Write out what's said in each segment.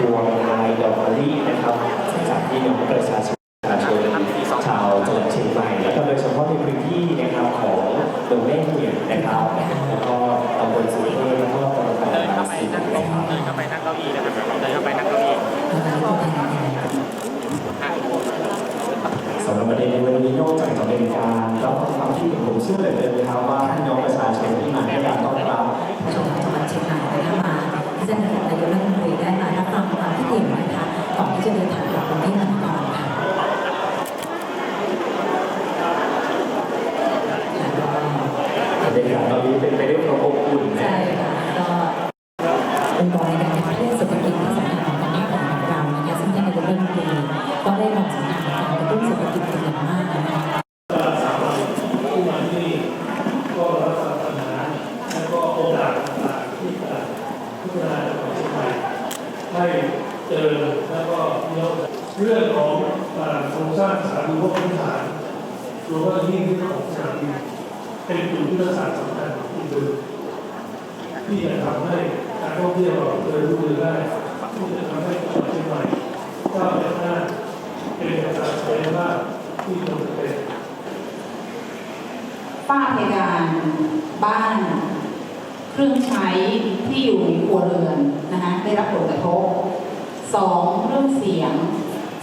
พวงมาลัยดอกมะลินะครับจากพี่น้องประชาชนประชาชนชาวจังหวัดเชียงใหม่แล้วก็โดยเฉพาะในพื้นที่นะครับของตรงแม่เหียนะครับแล้วก็ตำบลสุเทพแล้วก็ตำบลเดินเข้าไปสีนั่งนะลงครับเดินเข้าไปนั่งเก้าอี้นะครับเดินเข้าไปนั่งเก้าอี้สำหรับประเด็นในวันนี้นอกจากจะเป็นการรับฟังความคิดเห็นผมเชื่อเหลือเกินนะครับว่าพี่น้องประชาชนที่มาให้การต้อนรับ จังหวัดจังหวัดเชียงใหม่นะคะมาที่จะนนายกรัฐมนตรีได้มารับฟังความคิดเห็นนะคะก่อนที่จะเดินทางกลับกรุงเทพมหานครค่ะแล้วก็ บ รรยากาศตอนนี้เป็นไปด้วยความอบอุ่นนะ ใช่ค่ะก็องค์กรในการขับเคลื่อนเศรษฐกิจที่สำคัญของประเทศของเรานะคะซึ่งท่านนายกรัฐมนตรีก็ได้มองสำคัญในการกระตุ้นเศรษฐกิจเป็นอย่างมากนะคะผู้มาที่นี่ก็รับฟังปัญหาและก็โอกาสต่างๆที่จะพัฒนาจังหวัดเชียงใหม่ให้เจริญแล้วก็เลี้ยวเรื่องของโครงสร้างสถานีพวกพื้นฐานรวมทั้งที่เรื่องของสถามบิน เป็นจุดยุทธศาสตร์สำคัญอีกหนึ่งที่จะทำให้การท่องเที่ยวเราเดินรุ่งเรือได้ที่จะทำให้จังหวัดเชียงใหม่ก้าวไปข้างหน้าเป็นกษัตริย์เป็นว่าที่ควรจะเป็นฝ้าเพดานบ้าน เครื่องใช้ที่อยู่ในครัวเรือนนะคะได้รับผลกระทบสองเรื่องเสียง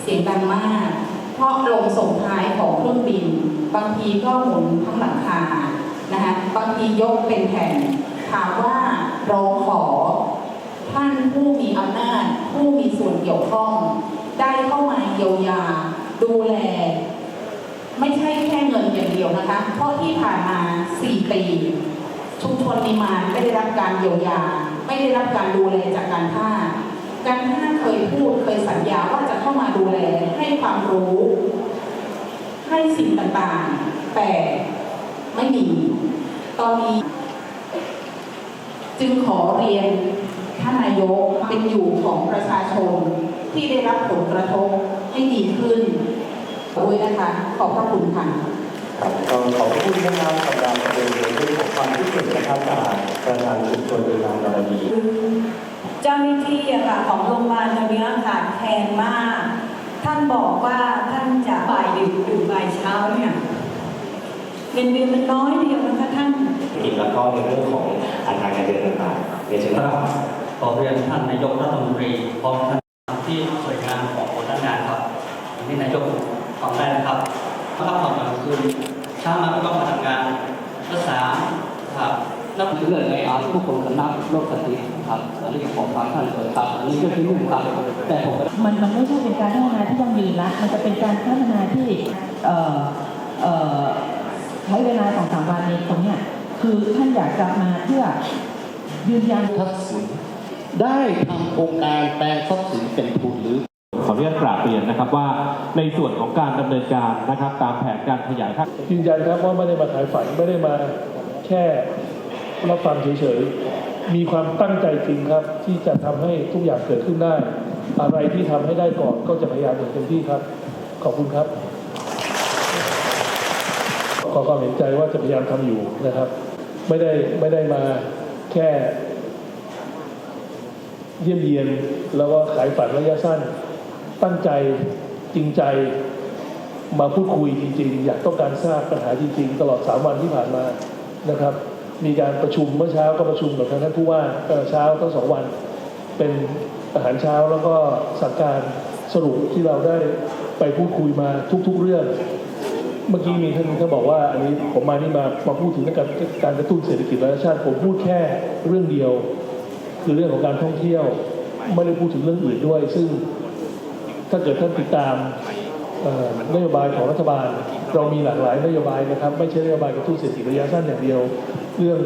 เสียงดังมาก เพราะลงส่งท้ายของเครื่องบิน บางทีก็หมุนทั้งหลังคา ทียกเป็นแผ่น ถามว่าร้องขอท่านผู้มีอำนาจ ผู้มีส่วนเกี่ยวข้อง ได้เข้ามาเยียวยา ดูแล ไม่ใช่แค่เงินอย่างเดียวนะคะ เพราะที่ผ่านมา 4 ปี ชุมชนนิมานไม่ได้รับการเยียวยา ไม่ได้รับการดูแลจากการท่าการท่าเคยพูดเคยสัญญาว่าจะเข้ามาดูแลให้ความรู้ ให้สิ่งต่างๆ แต่ไม่มี ตอนนี้ จึงขอเรียนท่านนายกเป็นอยู่ของประชาชนที่ได้รับผลกระทบให้ดีขึ้นด้วยนะคะ ขอบพระคุณค่ะครับก็ขอบคุณนะครับสำหรับประเด็นในเรื่องของความคิดเห็นนะครับจากประธานชุมชนเวลาบารมีเจ้าหน้าที่อะค่ะของโรงพยาบาลตอนนี้ขาดแคลนมาก ท่านบอกว่าท่านจะบ่ายดึกถึงบ่ายเช้าเนี่ยเงินเดือนมันน้อยเดียว นะคะท่านกิจแล้วก็ในเรื่องของอัตราการเดินต่างๆเรียนเชิญครับขอเรียนท่านนายกรัฐมนตรีพร้อมท่านที่หน่วยงานของหัวหน้างานครับอย่างที่นายกตอบได้นะครับพักผ่อนกลางคืนเช้ามาก็ต้องมาทำงานรักษาครับนับถือเลยในอาทุกคนกันนับโลกสติครับอันนี้ขอฟังท่านเลยครับอันนี้ก็คือลูกครับแต่ผมมันมันไม่ใช่เป็นการพัฒนาที่ยั่งยืนละมันจะเป็นการพัฒนาที่เอ่อเอ่อใช้เวลาสองสามวันในตรงเนี้ย คือท่านอยากจะมาเพื่อยืนยันทรัพย์สินได้ทำโครงการแปลงทรัพย์สินเป็นทุนหรือขออนุญาตกราบเรียนนะครับว่าในส่วนของการดำเนินการนะครับ ตามแผนการขยายค่ายืนยันครับว่าไม่ได้มาขายฝันไม่ได้มาแค่รับฟังเฉยๆมีความตั้งใจจริงครับ ที่จะทำให้ทุกอย่างเกิดขึ้นได้ อะไรที่ทำให้ได้ก่อนก็จะพยายามอย่างเต็มที่ครับ ขอบคุณครับ ขอความเห็นใจว่าจะพยายามทำอยู่นะครับ ไม่ได้ไม่ได้มาแค่ เยี่ยมเยียนแล้วก็ขายฝันระยะสั้น ตั้งใจจริงใจมาพูดคุยจริง ๆ อยากต้องการทราบปัญหาจริง ๆ ตลอด 3 วันที่ผ่านมานะครับ มีการประชุมเมื่อเช้าก็ประชุมกับทางท่านผู้ว่าเช้าทั้งสองวัน เป็นอาหารเช้าแล้วก็สั่งการสรุปที่เราได้ไปพูดคุยมาทุก ๆ เรื่อง เมื่อกี้มีท่านเขาบอกว่าอันนี้ผมมานี่มามาพูดถึงเรื่องการการกระตุ้นเศรษฐกิจระยะชาติ ผมพูดแค่เรื่องเดียว คือเรื่องของการท่องเที่ยวไม่ได้พูดถึงเรื่องอื่นด้วย ซึ่งถ้าเกิดท่านติดตามนโยบายของรัฐบาล เรามีหลากหลายนโยบายนะครับ ไม่ใช่นโยบายกระตุ้นเศรษฐกิจระยะสั้นอย่างเดียว เรื่อง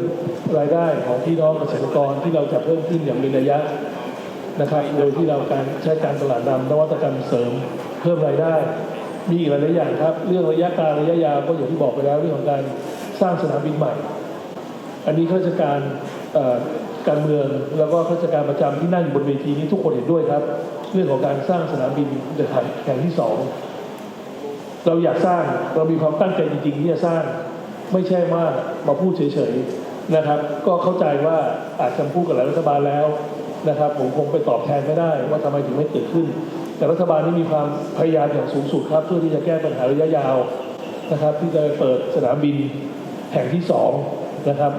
รายได้ของพี่น้องเกษตรกรที่เราจะเพิ่มขึ้นอย่างเป็นระยะนะครับ โดยที่เราการใช้การตลาดนำนวัตกรรมเสริมเพิ่มรายได้ มีอีกหลายๆอย่างครับ เรื่องระยะกลางระยะยาวก็อย่างที่บอกไปแล้วเรื่องของการสร้างสนามบินใหม่ อันนี้ข้าราชการการเมืองแล้วก็ข้าราชการประจำที่นั่งอยู่บนเวทีนี้ทุกคนเห็นด้วยครับ เรื่องของการสร้างสนามบินเดอะไทยแห่งที่สองเราอยากสร้างเรามีความตั้งใจจริงๆที่จะสร้างไม่ใช่ว่ามาพูดเฉยๆนะครับ ก็เข้าใจว่าอาจจะพูดกับหลายรัฐบาลแล้วนะครับ ผมคงไปตอบแทนไม่ได้ว่าทำไมถึงไม่เกิดขึ้น แต่รัฐบาลนี้มีความพยายามอย่างสูงสุดครับ เพื่อที่จะแก้ปัญหาระยะยาวนะครับ ที่จะเปิดสนามบินแห่งที่สองนะครับ